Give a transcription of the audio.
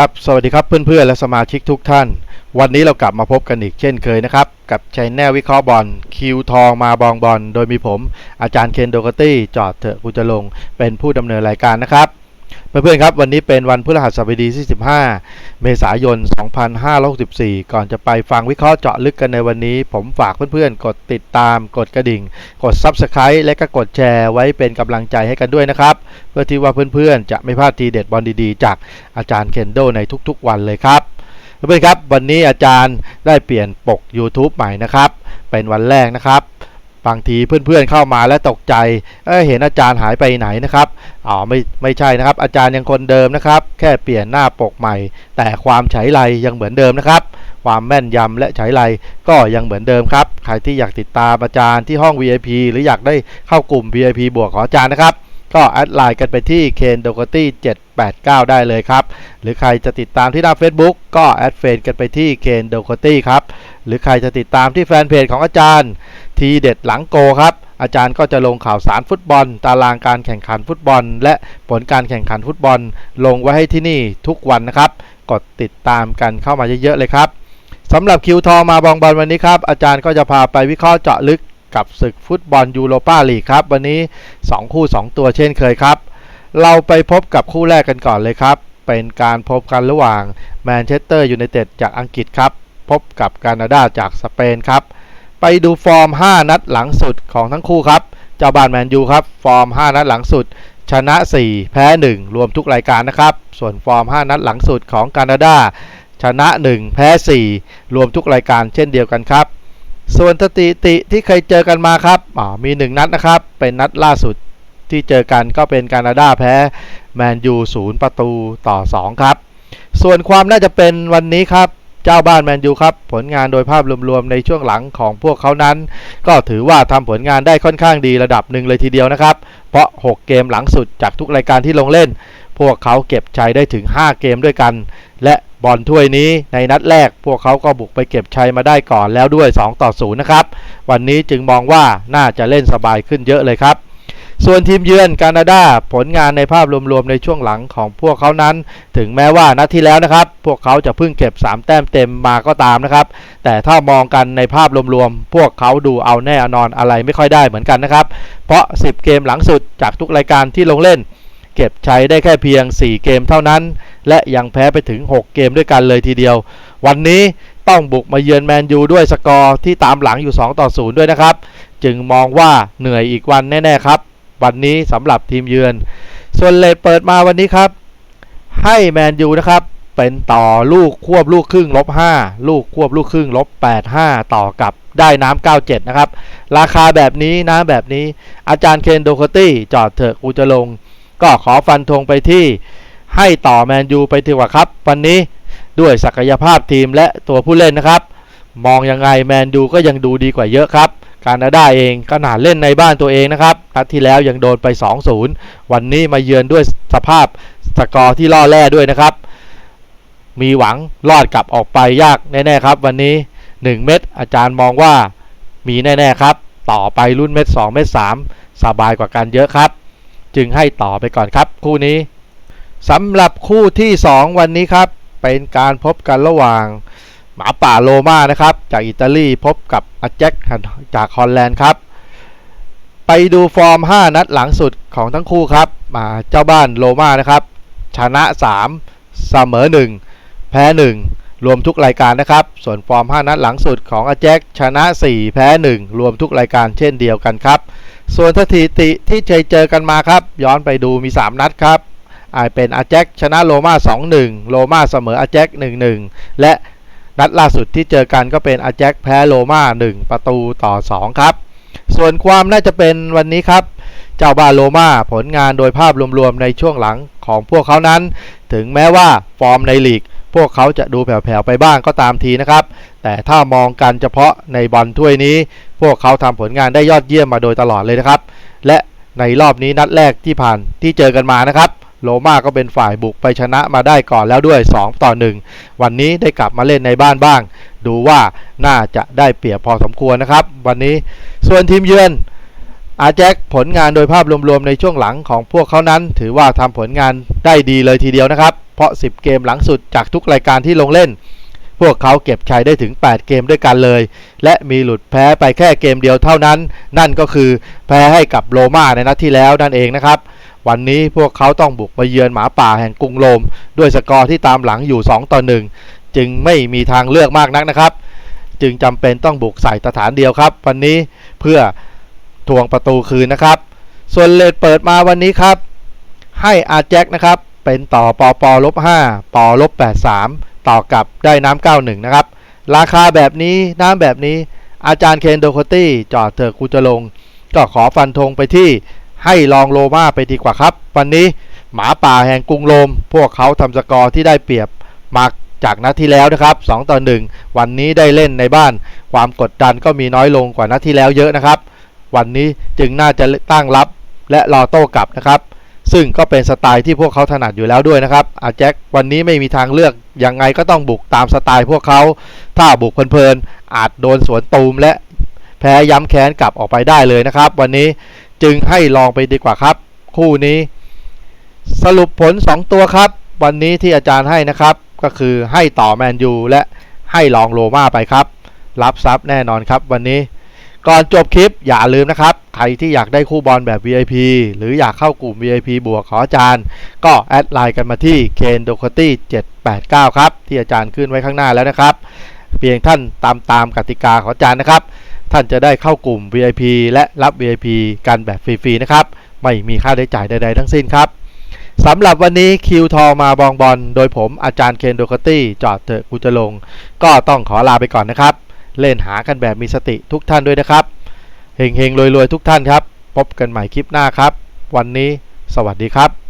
ครับ สวัสดีครับเพื่อนๆ และสมาชิกทุกท่าน วันนี้เรากลับมาพบกันอีกเช่นเคยนะครับ กับชัยแนลวิเคราะห์บอลคิวทองมาบองบอลโดยมีผมอาจารย์เคนโดกตี้จอดเถอะกูจะลง เป็นผู้ดำเนินรายการนะครับ เพื่อนๆครับวันนี้เป็นวันพฤหัสบดีที่ 15 เมษายน 2564 ก่อนจะไปฟังวิเคราะห์เจาะลึกกันในวันนี้ ผมฝากเพื่อนๆ กดติดตามกดกระดิ่ง กด Subscribe และก็กดแชร์ไว้เป็นกำลังใจให้กันด้วยนะครับ พื่อที่ว่าเพื่อนๆ จะไม่พลาดทีเด็ดบอลดีๆ จากอาจารย์เคนโดในทุกๆวันเลยครับเพื่อนๆครับวันนี้อาจารย์ได้เปลี่ยนปก YouTube ใหม่นะครับ เป็นวันแรกนะครับบางทีเพื่อนๆเข้ามาแล้วตกใจเเห็นอาจารย์หายไปไหนนะครับอ๋อไม่ไม่ใช่นะครับ อาจารย์ยังคนเดิมนะครับ แค่เปลี่ยนหน้าปกใหม่ แต่ความฉายไรยังเหมือนเดิมนะครับ ความแม่นยำและฉายไรก็ยังเหมือนเดิมครับ ใครที่อยากติดตามอาจารย์ที่ห้อง VIP หรืออยากได้เข้ากลุ่ม VIP บวกของอาจารย์นะครับ ก็แอดไลน์กันไปที่ k e n d o g o t y 789 ได้เลยครับ หรือใครจะติดตามที่หน้า Facebook ก็แอดเฟนกันไปที่ k e n d o g o t y ครับ หรือใครจะติดตามที่แฟนเพจของอาจารย์ ทีเด็ดหลังโกครับ อาจารย์ก็จะลงข่าวสารฟุตบอล ตารางการแข่งขันฟุตบอล และผลการแข่งขันฟุตบอล ลงไว้ให้ที่นี่ทุกวันนะครับ กดติดตามกันเข้ามาเยอะๆเลยครับสำหรับคิวทองมาบองบอลวันนี้ครับอาจารย์ก็จะพาไปวิเคราะห์เจาะลึก กับศึกฟุตบอลยูโรปาลีกครับ วันนี้ 2 คู่ 2 ตัวเช่นเคยครับ เราไปพบกับคู่แรกกันก่อนเลยครับ เป็นการพบกันระหว่างแมนเชสเตอร์ยูไนเต็ดจากอังกฤษครับ พบกับแคนาดาจากสเปนครับ ไปดูฟอร์ม 5 นัดหลังสุดของทั้งคู่ครับ เจ้าบ้านแมนยูครับ ฟอร์ม 5 นัดหลังสุด ชนะ 4 แพ้ 1 รวมทุกรายการนะครับ ส่วนฟอร์ม 5 นัดหลังสุดของแคนาดาชนะ 1 แพ้ 4 รวมทุกรายการเช่นเดียวกันครับ ส่วนสถิติที่เคยเจอกันมาครับอ๋อมี 1 นัดนะครับ เป็นนัดล่าสุดที่เจอกันก็เป็นแคนาดาแพ้แมนยู0ประตูต่อ 2 ครับ ส่วนความน่าจะเป็นวันนี้ครับเจ้าบ้านแมนยูครับ ผลงานโดยภาพรวมๆ ในช่วงหลังของพวกเขานั้น ก็ถือว่าทำผลงานได้ค่อนข้างดีระดับหนึ่งเลยทีเดียวนะครับ เพราะ 6 เกมหลังสุดจากทุกรายการที่ลงเล่น พวกเขาเก็บชัยได้ถึง 5 เกมด้วยกัน และบอลถ้วยนี้ในนัดแรก พวกเขาก็บุกไปเก็บชัยมาได้ก่อนแล้วด้วย 2 ต่อ 0 นะครับ วันนี้จึงมองว่าน่าจะเล่นสบายขึ้นเยอะเลยครับ ส่วนทีมเยือนแคนาดาผลงานในภาพรวมๆในช่วงหลังของพวกเขานั้น ถึงแม้ว่านัดที่แล้วนะครับ พวกเขาจะเพิ่งเก็บ 3 แต้มเต็มมาก็ตามนะครับ แต่ถ้ามองกันในภาพรวมๆพวกเขาดูเอาแน่อนอนอะไรไม่ค่อยได้เหมือนกันนะครับ เพราะ 10 เกมหลังสุดจากทุกรายการที่ลงเล่น เก็บใช้ได้แค่เพียง 4 เกมเท่านั้น และยังแพ้ไปถึง 6 เกมด้วยกันเลยทีเดียว วันนี้ต้องบุกมาเยือนแมนยูด้วยสกอร์ที่ตามหลังอยู่ 2 ต่อ 0 ด้วยนะครับ จึงมองว่าเหนื่อยอีกวันแน่ ๆ ครับ วันนี้สำหรับทีมเยือน ส่วนเลทเปิดมาวันนี้ครับ ให้แมนยูนะครับเป็นต่อลูกควบลูกครึ่งลบ5ลูกควบลูกครึ่งลบ85 ต่อกับได้น้ำ97 นะครับ ราคาแบบนี้น้ำแบบนี้อาจารย์เคนโดคตี้จอดเถอะกูจะลง ก็ขอฟันธงไปที่ให้ต่อแมนยูไปดีกว่าครับ วันนี้ด้วยศักยภาพทีมและตัวผู้เล่นนะครับ มองยังไงแมนยูก็ยังดูดีกว่าเยอะครับการนาดาเองขนาดเล่นในบ้านตัวเองนะครับนัดที่แล้วยังโดนไป 2-0 วันนี้มาเยือนด้วยสภาพสกอร์ที่ล่อแร่ด้วยนะครับ มีหวังรอดกลับออกไปยากแน่ๆครับ วันนี้ 1 เม็ดอาจารย์มองว่ามีแน่ๆครับ ต่อไปรุ่นเม็ด2เม็ด3สบายกว่ากันเยอะครับ จึงให้ต่อไปก่อนครับ คู่นี้สำหรับคู่ที่ 2 วันนี้ครับ เป็นการพบกันระหว่างหมาป่าโลมานะครับ จากอิตาลีพบกับอาแจ็คจากฮอลแลนด์ครับ ไปดูฟอร์ม 5 นัดหลังสุดของทั้งคู่ครับมาเจ้าบ้านโลมานะครับ ชนะ 3 เสมอ 1 แพ้ 1 รวมทุกรายการนะครับ ส่วนฟอร์ม 5 นัดหลังสุดของอาแจ็คชนะ 4 แพ้ 1 รวมทุกรายการเช่นเดียวกันครับ ส่วนสถิติที่เคยเจอกันมาครับ ย้อนไปดูมี 3 นัดครับอาจเป็นอาแจ็คชนะโลมา2-1 โลมาเสมออาแจ็ค1-1 และนัดล่าสุดที่เจอกันก็เป็นอาแจ็คแพ้โลมา1 ประตูต่อ 2 ครับ ส่วนความน่าจะเป็นวันนี้ครับ เจ้าบ้านโลมาผลงานโดยภาพรวมๆในช่วงหลังของพวกเขานั้น ถึงแม้ว่าฟอร์มในลีก พวกเขาจะดูแผ่วๆไปบ้างก็ตามทีนะครับ แต่ถ้ามองกันเฉพาะในบอลถ้วยนี้ พวกเขาทำผลงานได้ยอดเยี่ยมมาโดยตลอดเลยนะครับ และในรอบนี้นัดแรกที่ผ่านที่เจอกันมานะครับโลมาก็เป็นฝ่ายบุกไปชนะมาได้ก่อนแล้วด้วย 2 ต่อ 1 วันนี้ได้กลับมาเล่นในบ้านบ้าง ดูว่าน่าจะได้เปรียบพอสมควรนะครับ วันนี้ส่วนทีมเยือน อาแจ็คผลงานโดยภาพรวมๆในช่วงหลังของพวกเขานั้น ถือว่าทำผลงานได้ดีเลยทีเดียวนะครับ เพราะ 10 เกมหลังสุดจากทุกรายการที่ลงเล่น พวกเขาเก็บชัยได้ถึง 8 เกมด้วยกันเลย และมีหลุดแพ้ไปแค่เกมเดียวเท่านั้น นั่นก็คือแพ้ให้กับโรม่าในนัดที่แล้วนั่นเองนะครับวันนี้พวกเขาต้องบุกมาเยือนหมาป่าแห่งกรุงโรม ด้วยสกอร์ที่ตามหลังอยู่ 2 ต่อ 1 จึงไม่มีทางเลือกมากนักนะครับ จึงจำเป็นต้องบุกใส่สถานเดียวครับ วันนี้เพื่อ ทวงประตูคืนนะครับ ส่วนเลดเปิดมาวันนี้ครับ ให้อาแจ็คนะครับ เป็นต่อปอปอลบ5ปอลบ83 ต่อกับได้น้ำ91 นะครับ ราคาแบบนี้น้ำแบบนี้อาจารย์เคนโดโคตี้จอดเถอะคูจะลง ก็ขอฟันธงไปที่ให้ลองโลมาไปดีกว่าครับ วันนี้หมาป่าแห่งกรุงโรมพวกเขาทำสกอร์ที่ได้เปรียบมาจากนัดที่แล้วนะครับ 2 ต่อ 1 วันนี้ได้เล่นในบ้าน ความกดดันก็มีน้อยลงกว่านัดที่แล้วเยอะนะครับ วันนี้จึงน่าจะตั้งรับและรอโต้กลับนะครับ ซึ่งก็เป็นสไตล์ที่พวกเขาถนัดอยู่แล้วด้วยนะครับอาแจ็ควันนี้ไม่มีทางเลือกยังไงก็ต้องบุกตามสไตล์พวกเขา ถ้าบุกเพลินๆอาจโดนสวนตูมและแพ้ย้ำแค้นกลับออกไปได้เลยนะครับ วันนี้จึงให้ลองไปดีกว่าครับ คู่นี้ สรุปผล 2 ตัวครับ วันนี้ที่อาจารย์ให้นะครับ ก็คือให้ต่อแมนยูและให้ลองโรม่าไปครับ รับทรัพย์แน่นอนครับวันนี้ ก่อนจบคลิปอย่าลืมนะครับ ใครที่อยากได้คู่บอลแบบ VIP หรืออยากเข้ากลุ่ม VIP บวกขออาจารย์ ก็แอดไลน์กันมาที่ k e n d o k o t y 789 ครับ ที่อาจารย์ขึ้นไว้ข้างหน้าแล้วนะครับ เพียงท่านตามตามกติกาของอาจารย์นะครับ ท่านจะได้เข้ากลุ่ม VIP และรับ VIP กันแบบฟรีๆนะครับ ไม่มีค่าใช้จ่ายใดๆทั้งสิ้นครับสำหรับวันนี้คิวทองมาบองบอล โดยผมอาจารย์เคนโดคตี้จอดเถอะกูจะลง ก็ต้องขอลาไปก่อนนะครับ เล่นหากันแบบมีสติทุกท่านด้วยนะครับเฮงๆรวยๆทุกท่านครับ พบกันใหม่คลิปหน้าครับ วันนี้สวัสดีครับ